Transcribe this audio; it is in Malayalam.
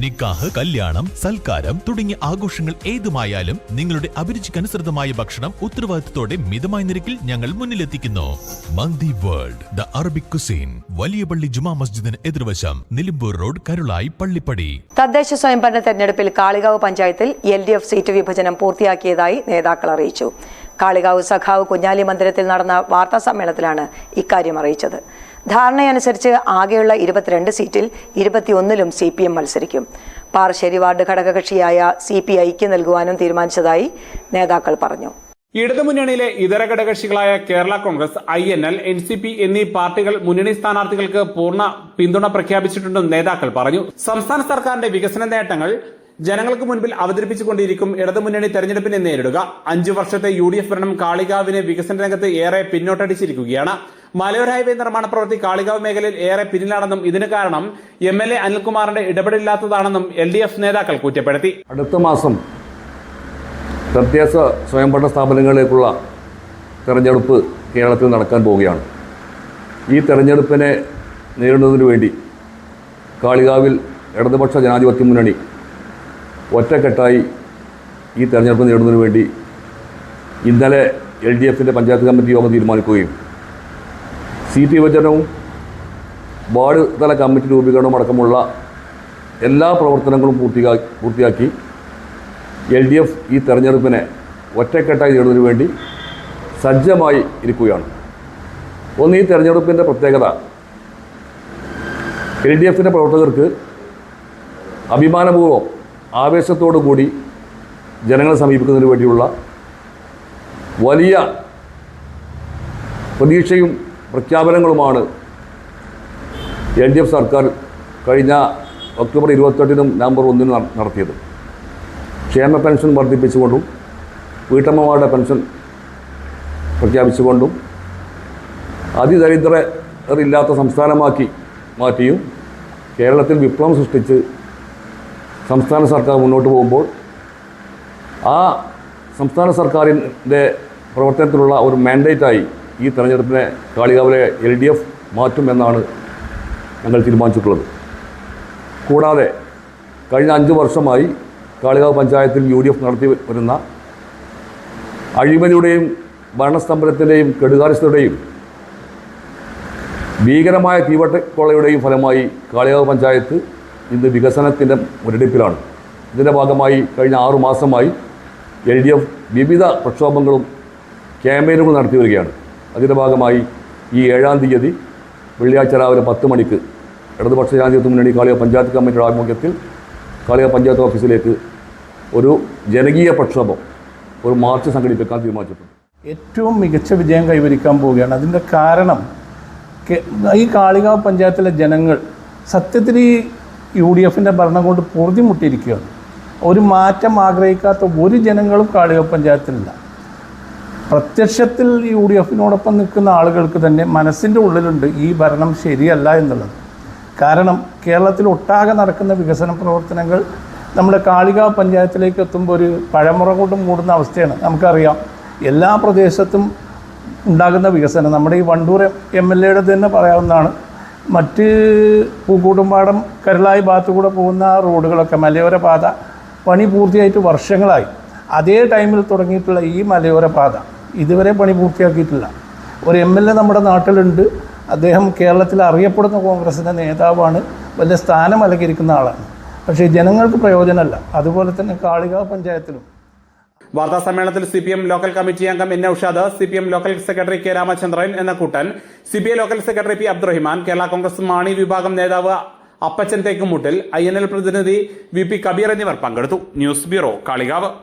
നിക്കാഹ് കല്യാണം സൽക്കാരം തുടങ്ങിയ ആഘോഷങ്ങൾ ഏതുമായാലും നിങ്ങളുടെ അഭിരുചിക്കനുസൃതമായ ഭക്ഷണം ഉത്തരവാദിത്തത്തോടെ മിതമായ നിരക്കിൽ ഞങ്ങൾ മുന്നിലെത്തിക്കുന്നു. Manthi world the Arabic cuisine വലിയ പള്ളി ജുമാ മസ്ജിദിന് എതിർവശം നിലമ്പൂർ റോഡ് കരുളായി പള്ളിപ്പടി. തദ്ദേശ സ്വയംഭരണ തെരഞ്ഞെടുപ്പിൽ കാളികാവ് പഞ്ചായത്തിൽ എൽ ഡി എഫ് സീറ്റ് വിഭജനം പൂർത്തിയാക്കിയതായി നേതാക്കൾ അറിയിച്ചു. കാളികാവ് സഖാവ് കുഞ്ഞാലി മന്ദിരത്തിൽ നടന്ന വാർത്താ സമ്മേളനത്തിലാണ് ഇക്കാര്യം അറിയിച്ചത്. ധാരണയനുസരിച്ച് ആകെയുള്ള ഇരുപത്തിരണ്ട് സീറ്റിൽ ഇരുപത്തിയൊന്നിലും സി പി എം മത്സരിക്കും. പാറശ്ശേരി വാർഡ് ഘടകകക്ഷിയായ സി പി ഐക്ക് നൽകുവാനും തീരുമാനിച്ചതായി നേതാക്കൾ പറഞ്ഞു. ഇടതുമുന്നണിയിലെ ഇതര ഘടകകക്ഷികളായ Kerala Congress I N L N C P എന്നീ പാർട്ടികൾ മുന്നണി സ്ഥാനാർത്ഥികൾക്ക് പൂർണ പിന്തുണ പ്രഖ്യാപിച്ചിട്ടുണ്ടെന്ന് നേതാക്കൾ പറഞ്ഞു. സംസ്ഥാന സർക്കാരിന്റെ വികസന നേട്ടങ്ങൾ ജനങ്ങൾക്ക് മുൻപിൽ അവതരിപ്പിച്ചുകൊണ്ടിരിക്കും ഇടതുമുന്നണി തെരഞ്ഞെടുപ്പിനെ നേരിടുക. അഞ്ചു വർഷത്തെ യു ഡി എഫ് ഭരണം കാളികാവിനെ വികസന രംഗത്ത് ഏറെ പിന്നോട്ടടിച്ചിരിക്കുകയാണ്. മലയോര ഹൈവേ നിർമ്മാണ പ്രവൃത്തി കാളികാവ് മേഖലയിൽ ഏറെ പിന്നിലാണെന്നും ഇതിന് കാരണം എം എൽ എ അനിൽകുമാറിന്റെ ഇടപെടില്ലാത്തതാണെന്നും എൽ ഡി എഫ് നേതാക്കൾ കുറ്റപ്പെടുത്തി. അടുത്ത മാസം തദ്ദേശ സ്വയംഭരണ സ്ഥാപനങ്ങളിലേക്കുള്ള തെരഞ്ഞെടുപ്പ് കേരളത്തിൽ നടക്കാൻ പോവുകയാണ്. ഈ തെരഞ്ഞെടുപ്പിനെ നേരിടുന്നതിന് വേണ്ടി കാളികാവിൽ ഇടതുപക്ഷ ജനാധിപത്യ മുന്നണി ഒറ്റക്കെട്ടായി ഈ തെരഞ്ഞെടുപ്പ് നേടുന്നതിന് വേണ്ടി ഇന്നലെ എൽ ഡി എഫിന്റെ പഞ്ചായത്ത് കമ്മിറ്റി യോഗം തീരുമാനിക്കുകയും സീറ്റ് വിഭജനവും വാർഡ് തല കമ്മിറ്റി രൂപീകരണവും അടക്കമുള്ള എല്ലാ പ്രവർത്തനങ്ങളും പൂർത്തിയാ പൂർത്തിയാക്കി എൽ ഡി എഫ് ഈ തെരഞ്ഞെടുപ്പിനെ ഒറ്റക്കെട്ടായി നേടുന്നതിന് വേണ്ടി സജ്ജമായി ഇരിക്കുകയാണ്. ഒന്ന് ഈ തെരഞ്ഞെടുപ്പിന്റെ പ്രത്യേകത. എൽ ഡി എഫിന്റെ പ്രവർത്തകർക്ക് അഭിമാനപൂർവം ആവേശത്തോടു കൂടി ജനങ്ങളെ സമീപിക്കുന്നതിന് വേണ്ടിയുള്ള വലിയ പ്രതീക്ഷയും പ്രഖ്യാപനങ്ങളുമാണ്. എൽ ഡി എഫ് സർക്കാർ കഴിഞ്ഞ ഒക്ടോബർ ഇരുപത്തെട്ടിനും നവംബർ ഒന്നിനും നട- നടത്തിയത്. ക്ഷേമ പെൻഷൻ വർദ്ധിപ്പിച്ചുകൊണ്ടും വീട്ടമ്മമാരുടെ പെൻഷൻ പ്രഖ്യാപിച്ചുകൊണ്ടും അതിദരിദ്രരില്ലാത്ത സംസ്ഥാനമാക്കി മാറ്റിയും കേരളത്തിൽ വിപ്ലവം സൃഷ്ടിച്ച് സംസ്ഥാന സർക്കാർ മുന്നോട്ട് പോകുമ്പോൾ ആ സംസ്ഥാന സർക്കാരിന്റെ പ്രവർത്തനത്തിലുള്ള ഒരു മാൻഡേറ്റായി ഈ തെരഞ്ഞെടുപ്പിനെ കാളികാവിലെ എൽ ഡി എഫ് മാറ്റുമെന്നാണ് ഞങ്ങൾ തീരുമാനിച്ചിട്ടുള്ളത്. കൂടാതെ കഴിഞ്ഞ അഞ്ച് വർഷമായി കാളികാവ് പഞ്ചായത്തിൽ യു ഡി എഫ് നടത്തി വരുന്ന അഴിമതിയുടെയും ഭരണസ്തംഭനത്തിന്റെയും കെടുകാര്യസ്ഥതയുടെയും ഭീകരമായ തീവട്ടക്കൊള്ളയുടെയും ഫലമായി കാളികാവ് പഞ്ചായത്ത് ഇന്ന് വികസനത്തിന്റെ മുരടിപ്പിലാണ്. ഇതിന്റെ ഭാഗമായി കഴിഞ്ഞ ആറു മാസമായി എൽ ഡി എഫ് വിവിധ പ്രക്ഷോഭങ്ങളും ക്യാമ്പയിനുകളും നടത്തി വരികയാണ്. അതിന്റെ ഭാഗമായി ഈ ഏഴാം തീയതി വെള്ളിയാഴ്ച രാവിലെ പത്ത് മണിക്ക് ഇടതുപക്ഷ ജനാധിപത്യ മുന്നണി കാളിക പഞ്ചായത്ത് കമ്മിറ്റിയുടെ ആഭിമുഖ്യത്തിൽ കാളിക പഞ്ചായത്ത് ഓഫീസിലേക്ക് ഒരു ജനകീയ പ്രക്ഷോഭം ഒരു മാർച്ച് സംഘടിപ്പിക്കാൻ തീരുമാനിച്ചിട്ടുണ്ട്. ഏറ്റവും മികച്ച വിജയം കൈവരിക്കാൻ പോവുകയാണ്. അതിന്റെ കാരണം ഈ കാളികാവ് പഞ്ചായത്തിലെ ജനങ്ങൾ സത്യത്തിൽ ഈ യു ഡി എഫിന്റെ ഭരണം കൊണ്ട് പൊറുതിമുട്ടിയിരിക്കുകയാണ്. ഒരു മാറ്റം ആഗ്രഹിക്കാത്ത ഒരു ജനങ്ങളും കാളികാവ് പഞ്ചായത്തിലില്ല. പ്രത്യക്ഷത്തിൽ യു ഡി എഫിനോടൊപ്പം നിൽക്കുന്ന ആളുകൾക്ക് തന്നെ മനസ്സിന്റെ ഉള്ളിലുണ്ട് ഈ ഭരണം ശരിയല്ല എന്നുള്ളത്. കാരണം കേരളത്തിൽ ഒട്ടാകെ നടക്കുന്ന വികസന പ്രവർത്തനങ്ങൾ നമ്മുടെ കാളികാവ് പഞ്ചായത്തിലേക്ക് എത്തുമ്പോൾ ഒരു പഴമുറ കൊണ്ട് മൂടുന്ന അവസ്ഥയാണ്. നമുക്കറിയാം എല്ലാ പ്രദേശത്തും ഉണ്ടാകുന്ന വികസനം. നമ്മുടെ ഈ വണ്ടൂർ എം എൽ എയുടെ തന്നെ പറയാവുന്നതാണ്. മറ്റ് പൂക്കൂട്ടുംപാടം കരുളായി ഭാഗത്തുകൂടെ പോകുന്ന റോഡുകളൊക്കെ മലയോര പാത പണി പൂർത്തിയായിട്ട് വർഷങ്ങളായി. അതേ ടൈമിൽ തുടങ്ങിയിട്ടുള്ള ഈ മലയോര പാത ഇതുവരെ പണി പൂർത്തിയാക്കിയിട്ടില്ല. ഒരു എം എൽ എ നമ്മുടെ നാട്ടിലുണ്ട്. അദ്ദേഹം കേരളത്തിൽ അറിയപ്പെടുന്ന കോൺഗ്രസിന്റെ നേതാവാണ്. വലിയ സ്ഥാനം അലങ്കരിക്കുന്ന ആളാണ്. പക്ഷേ ജനങ്ങൾക്ക് പ്രയോജനമല്ല. അതുപോലെ തന്നെ കാളികാവ് പഞ്ചായത്തിലും. വാർത്താ സമ്മേളനത്തിൽ C P M local committee അംഗം N Aushad C P M local secretary K Ramachandran എന്ന Koottan C P I local secretary P Abdurahiman Kerala Congress Mani വിഭാഗം നേതാവ് Appachan Thekkumuttil I N L പ്രതിനിധി വി പി കബീർ എന്നിവർ പങ്കെടുത്തു. News bureau Kalikavu.